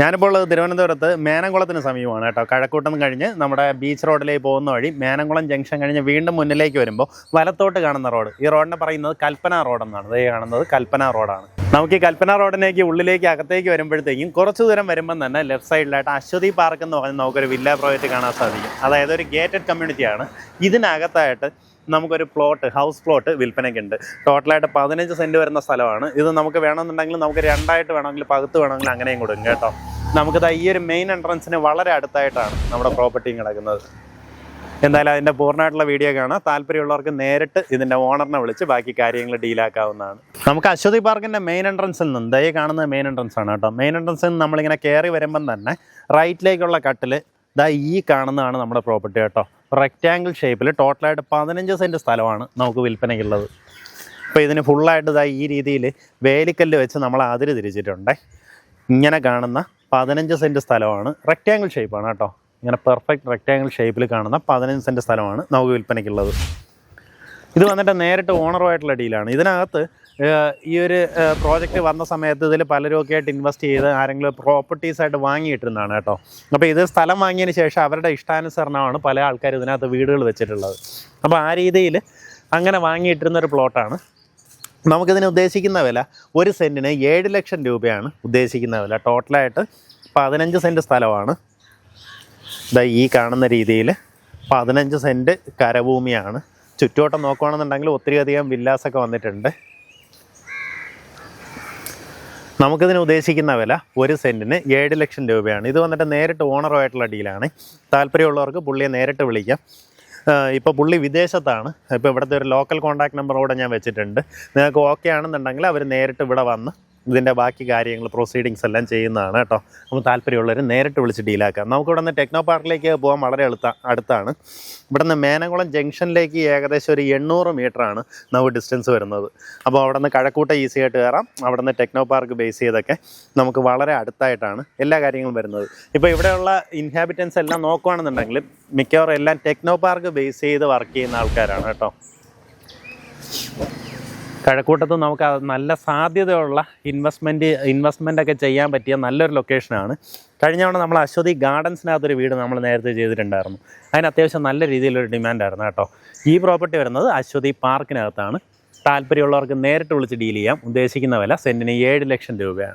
ഞാനിപ്പോൾ ഉള്ളത് തിരുവനന്തപുരത്ത് മേനംകുളത്തിന് സമീപമാണ് കേട്ടോ. കഴക്കൂട്ടം കഴിഞ്ഞ് നമ്മുടെ ബീച്ച് റോഡിലേക്ക് പോകുന്ന വഴി മേനംകുളം ജംഗ്ഷൻ കഴിഞ്ഞ് വീണ്ടും മുന്നിലേക്ക് വരുമ്പോൾ വലത്തോട്ട് കാണുന്ന റോഡ് ഈ റോഡിനെ പറയുന്നത് കൽപ്പന റോഡ് എന്നാണ്. ഇതേ കാണുന്നത് കൽപ്പന റോഡാണ് നമുക്ക് ഈ കൽപ്പന റോഡിലേക്ക് ഉള്ളിലേക്ക് അകത്തേക്ക് വരുമ്പോഴത്തേക്കും കുറച്ച് ദൂരം വരുമ്പം തന്നെ ലെഫ്റ്റ് സൈഡിലായിട്ട് അശ്വതി പാർക്ക് എന്ന് പറഞ്ഞ് നമുക്കൊരു വില്ല പ്രോജക്റ്റ് കാണാൻ സാധിക്കും. അതായത് ഒരു ഗേറ്റഡ് കമ്മ്യൂണിറ്റിയാണ് ഇതിനകത്തായിട്ട് നമുക്കൊരു പ്ലോട്ട് ഹൗസ് പ്ലോട്ട് വിൽപ്പനയ്ക്കുണ്ട്. ടോട്ടലായിട്ട് പതിനഞ്ച് സെന്റ് വരുന്ന സ്ഥലമാണ്. ഇത് നമുക്ക് വേണമെന്നുണ്ടെങ്കിൽ നമുക്ക് രണ്ടായിട്ട് വേണമെങ്കിൽ പകുത്ത് വേണമെങ്കിൽ അങ്ങനെയും കൊടുക്കും കേട്ടോ. നമുക്കിത് ഈ ഒരു മെയിൻ എൻട്രൻസിന് വളരെ അടുത്തായിട്ടാണ് നമ്മുടെ പ്രോപ്പർട്ടിയും കിടക്കുന്നത്. എന്തായാലും അതിന്റെ പൂർണമായിട്ടുള്ള വീഡിയോ കാണാം. താല്പര്യമുള്ളവർക്ക് നേരിട്ട് ഇതിന്റെ ഓണറിനെ വിളിച്ച് ബാക്കി കാര്യങ്ങൾ ഡീലാക്കാവുന്നതാണ് നമുക്ക് അശ്വതി പാർക്കിന്റെ മെയിൻ എൻട്രൻസിൽ നിന്ന് ദയ കാണുന്ന മെയിൻ എൻട്രൻസ് ആണ് കേട്ടോ. മെയിൻ എൻട്രൻസിൽ നിന്ന് നമ്മളിങ്ങനെ കയറി വരുമ്പം തന്നെ റൈറ്റിലേക്കുള്ള കട്ടിൽ ദാ ഈ കാണുന്നതാണ് നമ്മുടെ പ്രോപ്പർട്ടി കേട്ടോ. റെക്റ്റാങ്കിൾ ഷേപ്പിൽ ടോട്ടലായിട്ട് പതിനഞ്ച് സെന്റ് സ്ഥലമാണ് നമുക്ക് വിൽപ്പനയ്ക്കുള്ളത്. അപ്പോൾ ഇതിന് ഫുള്ളായിട്ട് ഇതായി ഈ രീതിയിൽ വേലിക്കല്ല് വെച്ച് നമ്മൾ അതിര് തിരിച്ചിട്ടുണ്ട്. ഇങ്ങനെ കാണുന്ന പതിനഞ്ച് സെന്റ് സ്ഥലമാണ്. റെക്റ്റാങ്കിൾ ഷേപ്പാണ് കേട്ടോ. ഇങ്ങനെ പെർഫെക്റ്റ് റെക്റ്റാങ്കിൾ ഷേപ്പിൽ കാണുന്ന പതിനഞ്ച് സെന്റ് സ്ഥലമാണ് നമുക്ക് വിൽപ്പനയ്ക്കുള്ളത്. ഇത് വന്നിട്ട് നേരിട്ട് ഓണറുമായിട്ടുള്ള ഡീലാണ് ഇതിനകത്ത് ഈ ഒരു പ്രോജക്റ്റ് വന്ന സമയത്ത് ഇതിൽ പലരും ഒക്കെ ആയിട്ട് ഇൻവെസ്റ്റ് ചെയ്ത് ആരെങ്കിലും പ്രോപ്പർട്ടീസ് ആയിട്ട് വാങ്ങിയിട്ടിരുന്നതാണ് കേട്ടോ. അപ്പോൾ ഇത് സ്ഥലം വാങ്ങിയതിന് ശേഷം അവരുടെ ഇഷ്ടാനുസരണമാണ് പല ആൾക്കാർ ഇതിനകത്ത് വീടുകൾ വെച്ചിട്ടുള്ളത്. അപ്പോൾ ആ രീതിയിൽ അങ്ങനെ വാങ്ങിയിട്ടിരുന്ന ഒരു പ്ലോട്ടാണ് നമുക്കിതിന് ഉദ്ദേശിക്കുന്ന വില ഒരു സെന്റിന് ഏഴ് ലക്ഷം രൂപയാണ് ഉദ്ദേശിക്കുന്ന വില. ടോട്ടലായിട്ട് പതിനഞ്ച് സെന്റ് സ്ഥലമാണ്. ഇതാ ഈ കാണുന്ന രീതിയിൽ പതിനഞ്ച് സെന്റ് കരഭൂമിയാണ്. ചുറ്റുവട്ടം നോക്കുകയാണെന്നുണ്ടെങ്കിൽ ഒത്തിരി അധികം വില്ലാസൊക്കെ വന്നിട്ടുണ്ട്. നമുക്കിതിന് ഉദ്ദേശിക്കുന്ന വില ഒരു സെന്റിന് ഏഴ് ലക്ഷം രൂപയാണ്. ഇത് വന്നിട്ട് നേരിട്ട് ഓണറുമായിട്ടുള്ള ഡീലാണ് താല്പര്യമുള്ളവർക്ക് പുള്ളിയെ നേരിട്ട് വിളിക്കാം. ഇപ്പോൾ പുള്ളി വിദേശത്താണ്. ഇപ്പോൾ ഇവിടുത്തെ ഒരു ലോക്കൽ കോൺടാക്ട് നമ്പർ കൂടെ ഞാൻ വെച്ചിട്ടുണ്ട്. നിങ്ങൾക്ക് ഓക്കെ ആണെന്നുണ്ടെങ്കിൽ അവർ നേരിട്ട് ഇവിടെ വന്ന് ഇതിന്റെ ബാക്കി കാര്യങ്ങൾ പ്രൊസീഡിങ്സ് എല്ലാം ചെയ്യുന്നതാണ് കേട്ടോ. അപ്പോൾ താല്പര്യമുള്ളവർ നേരിട്ട് വിളിച്ച് ഡീലാക്കാം നമുക്ക് ഇവിടെ നിന്ന് ടെക്നോ പാർക്കിലേക്ക് പോകാൻ വളരെ എളുത്ത അടുത്താണ്. ഇവിടെ നിന്ന് മേനകുളം ജംഗ്ഷനിലേക്ക് ഏകദേശം ഒരു എണ്ണൂറ് മീറ്ററാണ് നമുക്ക് ഡിസ്റ്റൻസ് വരുന്നത്. അപ്പോൾ അവിടെ നിന്ന് കഴക്കൂട്ട ഈസി ആയിട്ട് കയറാം. അവിടെ നിന്ന് ടെക്നോ പാർക്ക് ബേസ് ചെയ്തൊക്കെ നമുക്ക് വളരെ അടുത്തായിട്ടാണ് എല്ലാ കാര്യങ്ങളും വരുന്നത്. ഇപ്പോൾ ഇവിടെയുള്ള ഇൻഹാബിറ്റൻസ് എല്ലാം നോക്കുകയാണെന്നുണ്ടെങ്കിൽ മിക്കവാറും എല്ലാം ടെക്നോ പാർക്ക് ബേസ് ചെയ്ത് വർക്ക് ചെയ്യുന്ന ആൾക്കാരാണ് കേട്ടോ. കഴക്കൂട്ടത്ത് നമുക്ക് നല്ല സാധ്യതയുള്ള ഇൻവെസ്റ്റ്മെന്റ് ഇൻവെസ്റ്റ്മെന്റ് ഒക്കെ ചെയ്യാൻ പറ്റിയ നല്ലൊരു ലൊക്കേഷനാണ് കഴിഞ്ഞ തവണ നമ്മൾ അശ്വതി ഗാർഡൻസിനകത്തൊരു വീട് നമ്മൾ നേരത്തെ ചെയ്തിട്ടുണ്ടായിരുന്നു. അതിന് അത്യാവശ്യം നല്ല രീതിയിലൊരു ഡിമാൻഡായിരുന്നു കേട്ടോ. ഈ പ്രോപ്പർട്ടി വരുന്നത് അശ്വതി പാർക്കിനകത്താണ് താല്പര്യമുള്ളവർക്ക് നേരിട്ട് വിളിച്ച് ഡീൽ ചെയ്യാം. ഉദ്ദേശിക്കുന്ന വില സെന്റിന് ഏഴ് ലക്ഷം രൂപയാണ്.